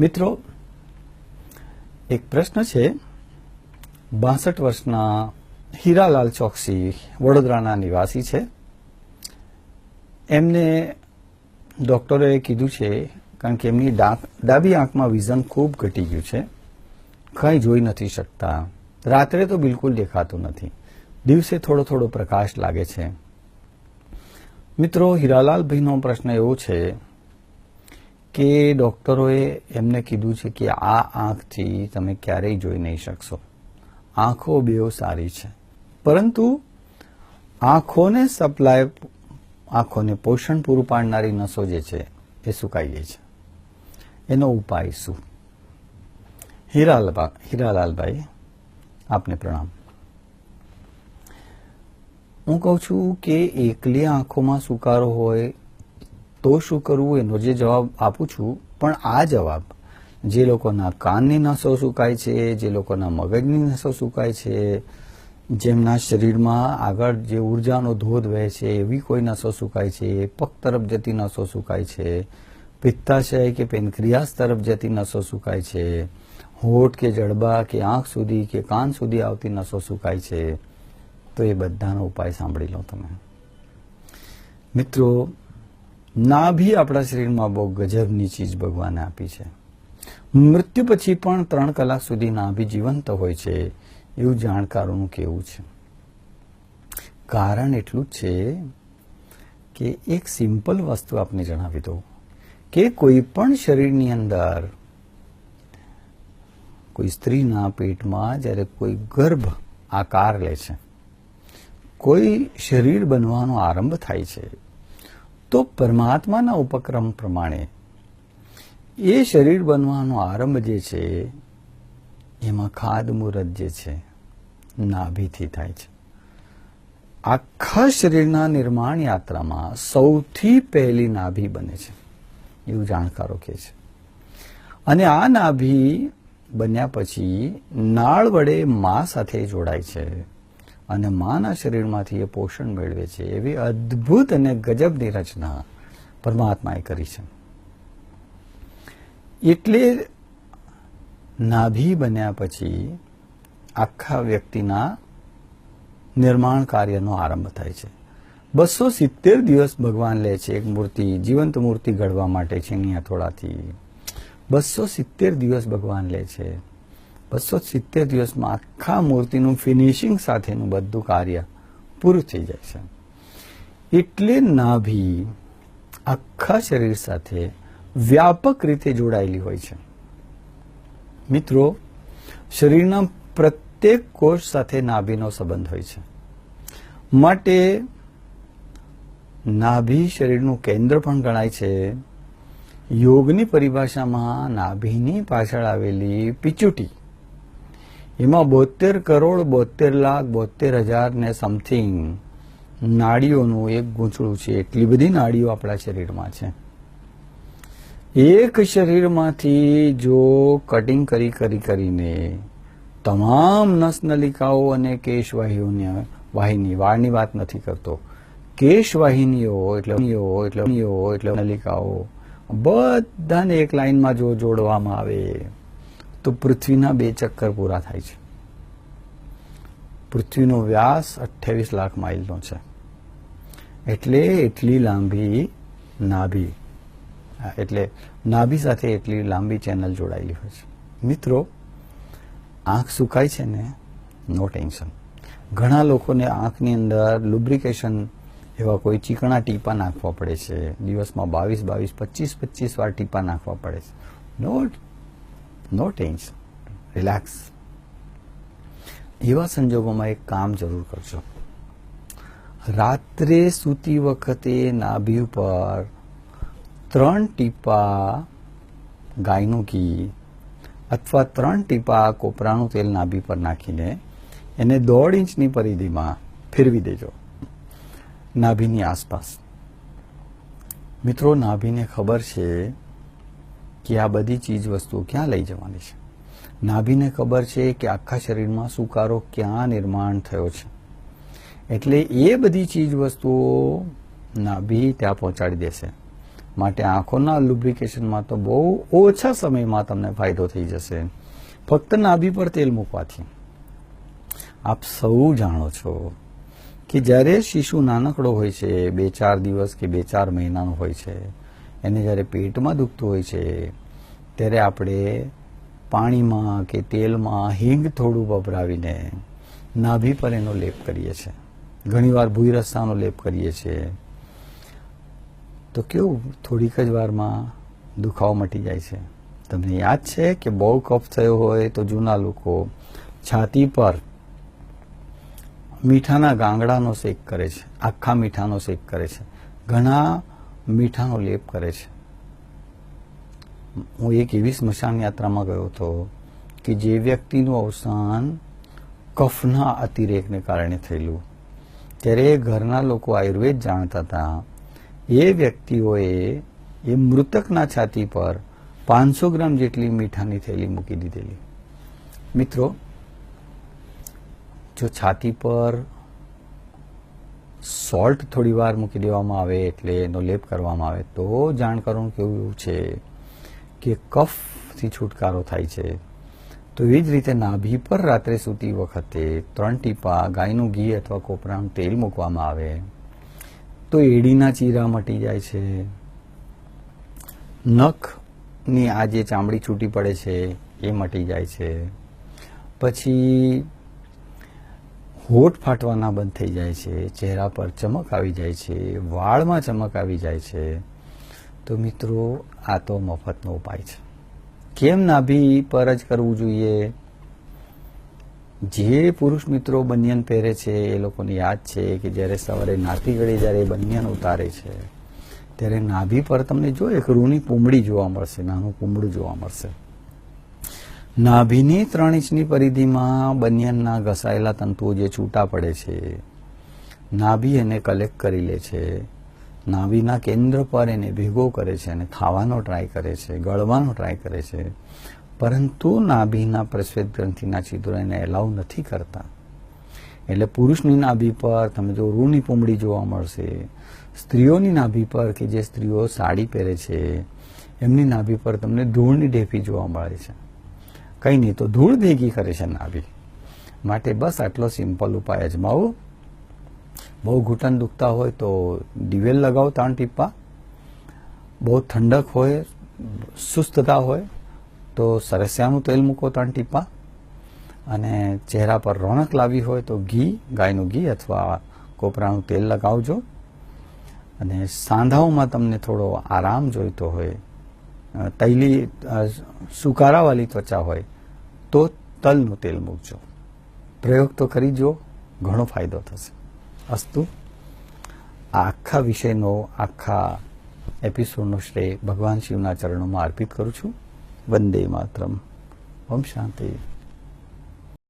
મિત્રો, એક પ્રશ્ન છે. બાસઠ વર્ષના હીરાલાલ ચોકસી વડોદરાના નિવાસી છે. એમને ડોક્ટરોએ કીધું છે, કારણ કે એમની ડાબી આંખમાં વિઝન ખૂબ ઘટી ગયું છે. કંઈ જોઈ નથી શકતા. રાત્રે તો બિલકુલ દેખાતું નથી. દિવસે થોડો થોડો પ્રકાશ લાગે છે. મિત્રો, હીરાલાલભાઈનો પ્રશ્ન એવો છે કે ડોક્ટરોએ એમને કીધું છે કે આ આંખથી તમે ક્યારેય જોઈ નહીં શકશો. આંખો બેઓ સારી છે. પરંતુ આંખોને સપ્લાય, આંખોને પોષણ પૂરું પાડનારી નસો જે છે, એ સુકાઈ ગઈ છે. એનો ઉપાય શું? હીરાલાલ હીરાલાલભાઈ, આપને પ્રણામ. હું કહું છું કે એકલી આંખોમાં સુકારો હોય તો શું કરવું એનો જે જવાબ આપું છું, પણ આ જવાબ જે લોકોના કાનની નસો સુકાય છે, જે લોકોના મગજની નસો સુકાય છે, જેમના શરીરમાં આગળ જે ઉર્જાનો ધોધ વહે છે, એવી કોઈ નસો સુકાય છે પગ તરફ જતી નસો સુકાય છે, પિત્તાશય કે પેનક્રિયાસ તરફ જતી નસો સુકાય છે, હોઠ કે જડબા કે આંખ સુધી કે કાન સુધી આવતી નસો સુકાય છે. તો એ બધાનો ઉપાય સાંભળી લો તમે. મિત્રો નાભી આપણા શરીરમાં બહુ ગજબની ચીજ ભગવાને આપી છે. મૃત્યુ પછી પણ ત્રણ કલાક સુધી નાભી જીવંત હોય છે એવું જાણકારોનું કહેવું છે. કારણ એટલું જ છે કે એક સિમ્પલ વસ્તુ આપને જણાવી દઉં કે કોઈ પણ શરીરની અંદર કોઈ સ્ત્રીના પેટમાં જ્યારે કોઈ ગર્ભ આકાર લે છે, કોઈ શરીર બનવાનો આરંભ થાય છે તો પરમાત્માના ઉપક્રમ પ્રમાણે એ શરીર બનવાનો આરંભ જે છે, એમાં ખાદ મુહૂર્ત જે છે, નાભીથી થાય છે. આખા શરીરના નિર્માણ યાત્રામાં સૌથી પહેલી નાભી બને છે, એવું જાણકારો કહે છે. અને આ નાભી બન્યા પછી નાળ વડે મા સાથે જોડાય છે. અને માના શરીરમાંથી એ પોષણ મેળવે છે એવી અદ્ભુત અને ગજબની રચના પરમાત્માએ કરી છે. એટલે નાભી બન્યા પછી આખા વ્યક્તિના નિર્માણ કાર્યનો આરંભ થાય છે. બસો સિત્તેર દિવસ ભગવાન લે છે એક મૂર્તિ, જીવંત મૂર્તિ ઘડવા માટે છીણિયા થોડાથી. બસો સિત્તેર દિવસ ભગવાન લે છે. બસો સિત્તેર દિવસમાં આખા મૂર્તિનું ફિનિશિંગ સાથેનું બધું કાર્ય પૂરું થઈ જાય છે. એટલે નાભી આખા શરીર સાથે વ્યાપક રીતે જોડાયેલી હોય છે. મિત્રો, શરીરના પ્રત્યેક કોષ સાથે નાભીનો સંબંધ હોય છે. માટે નાભી શરીરનું કેન્દ્ર પણ ગણાય છે. યોગની પરિભાષામાં નાભીની પાછળ આવેલી પિચુટી એમાં બોતેર કરોડ બોતેર લાખ બોતેર હજાર ને સમથિંગ નાડીઓનું એક ગૂંચળું છે. એટલી બધી નાડીઓ આપણા શરીરમાં છે. એક શરીરમાંથી જો કટિંગ કરી કરી, કરીને તમામ નસનલિકાઓ અને કેશવાહીઓને, વાહિની વાળની વાત નથી કરતો. કેશવાહિનીઓ એટલે એટલે એટલે નલિકાઓ, બધાને એક લાઈનમાં જો જોડવામાં આવે. તો પૃથ્વીના બે ચક્કર પૂરા થાય છે. પૃથ્વીનો વ્યાસ અઠ્યાવીસ લાખ માઇલનો છે. એટલે એટલી લાંબી નાભી. એટલે નાભી સાથે એટલી લાંબી ચેનલ જોડાયેલી હોય છે. મિત્રો, આંખ સુકાય છે ને, નો ટેન્શન. ઘણા લોકોને આંખની અંદર લુબ્રિકેશન એવા કોઈ ચીકણા ટીપા નાખવા પડે છે. દિવસમાં બાવીસ બાવીસ, પચીસ પચીસ વાર ટીપા નાખવા પડે છે. નો નો ટેન્શન રિલેક્સ એવા સંજોગોમાં એક કામ જરૂર કરજો. રાત્રે સૂતી વખતે નાભી ઉપર ત્રણ ટીપા ગાયનું ઘી અથવા ત્રણ ટીપા કોપરાનું તેલ નાભી પર નાખીને એને દોઢ ઇંચની પરિધિમાં ફેરવી દેજો. નાભીની આસપાસ. મિત્રો, નાભીને ખબર છે કે આ બધી ચીજ વસ્તુઓ ક્યાં લઈ જવાની છે? નાભીને ખબર છે કે આખા શરીરમાં સુકારો ક્યાં નિર્માણ થયો છે. એટલે એ બધી ચીજ વસ્તુઓ નાભી ત્યાં પહોંચાડી દેશે. માટે આંખોના લુબ્રિકેશનમાં તો બહુ ઓછા સમયમાં તમને ફાયદો થઈ જશે. ફક્ત નાભી પર તેલ મૂકવાથી. આપ સૌ જાણો છો કે જ્યારે શિશુ નાનકડો હોય છે, બે ચાર દિવસ કે બે ચાર મહિનાનો હોય છે એને જ્યારે પેટમાં દુખતું હોય છે, ત્યારે આપણે પાણીમાં કે તેલમાં હિંગ થોડું વપરાવીને નાભી પર એનો લેપ કરીએ છીએ ઘણીવાર ભૂઈ રસ્તાનો લેપ કરીએ છીએ તો કેવું? થોડીક જ વારમાં દુખાવો મટી જાય છે. તમને યાદ છે કે બહુ કફ થયો હોય તો જૂના લોકો છાતી પર મીઠાના ગાંગડાનો શેક કરે છે. આખા મીઠાનો શેક કરે છે. ઘણા મીઠાનો લેપ કરે છે. હું એક એવી સ્મશાન યાત્રામાં ગયો હતો કે જે વ્યક્તિનું અવસાન કફના અતિરેકને કારણે થયેલું. ત્યારે ઘરના લોકો આયુર્વેદ જાણતા હતા, એ વ્યક્તિઓએ એ મૃતકના છાતી પર પાંચસો ગ્રામ જેટલી મીઠાની થેલી મૂકી દીધેલી. મિત્રો, જો છાતી પર સોલ્ટ થોડી વાર મૂકી દેવામાં આવે એટલે એનો લેપ કરવામાં આવે, તો જાણકારોનું કેવું છે કે કફથી છુટકારો થાય છે. તો એ જ રીતે નાભી પર રાત્રે સૂતી વખતે ત્રણ ટીપા ગાયનું ઘી અથવા કોપરાનું તેલ મૂકવામાં આવે. તો એડીના ચીરા મટી જાય છે. નખની આ જે ચામડી છૂટી પડે છે, એ મટી જાય છે. પછી હોઠ ફાટવાના બંધ થઈ જાય છે, ચહેરા પર ચમક આવી જાય છે, વાળમાં ચમક આવી જાય છે. તો મિત્રો, આ તો મફતનો ઉપાય છે. કેમ નાભી પર જ કરવું જોઈએ? જે પુરુષ મિત્રો બનિયન પહેરે છે, એ લોકોને યાદ છે કે જ્યારે સવારે નાતી ઘડી જ્યારે બનિયન ઉતારે છે, ત્યારે નાભી પર તમને જો એક રૂની પૂમડી જોવા મળશે, નાનું પૂમડું જોવા મળશે. નાભીની ત્રણ ઇંચની પરિધિમાં બનિયનના ઘસાયેલા તંતુઓ જે છૂટા પડે છે, નાભી એને કલેક્ટ કરી લે છે. નાભીના કેન્દ્ર પર એને ભેગો કરે છે અને ખાવાનો ટ્રાય કરે છે, ગળવાનો ટ્રાય કરે છે. પરંતુ નાભીના પ્રસ્વેદ ગ્રંથિના છિદ્રો એને એલાઉ નથી કરતા. એટલે પુરુષની નાભી પર તમે જો રૂની પૂમડી જોવા મળશે, સ્ત્રીઓની નાભી પર કે જે સ્ત્રીઓ સાડી પહેરે છે, એમની નાભી પર તમને ધૂળની ઢેફી જોવા મળે છે. કંઈ નહીં તો ધૂળ ભેગી કરે છે નાભી. માટે બસ આટલો સિમ્પલ ઉપાય અજમાવો બહુ ઘૂંટણ દુખતા હોય તો દિવેલ લગાવો ત્રણ ટીપા. બહુ ઠંડક હોય, સુસ્તતા હોય, તો સરસ્યાનું તેલ મૂકો ત્રણ ટીપા. અને ચહેરા પર રોનક લાવી હોય તો ઘી, ગાયનું ઘી અથવા કોપરાનું તેલ લગાવજો. અને સાંધાઓમાં તમને થોડો આરામ જોઈતો હોય તૈલી સુકારાવાળી ત્વચા હોય તો તલનું તેલ મૂકજો. પ્રયોગ તો કરી જુઓ, ઘણો ફાયદો થશે. અસ્તુ, આ આખા વિષયનો, આખા એપિસોડનો શ્રેય ભગવાન શિવના ચરણોમાં અર્પિત કરું છું. વંદે માતરમ. ઓમ શાંતિ.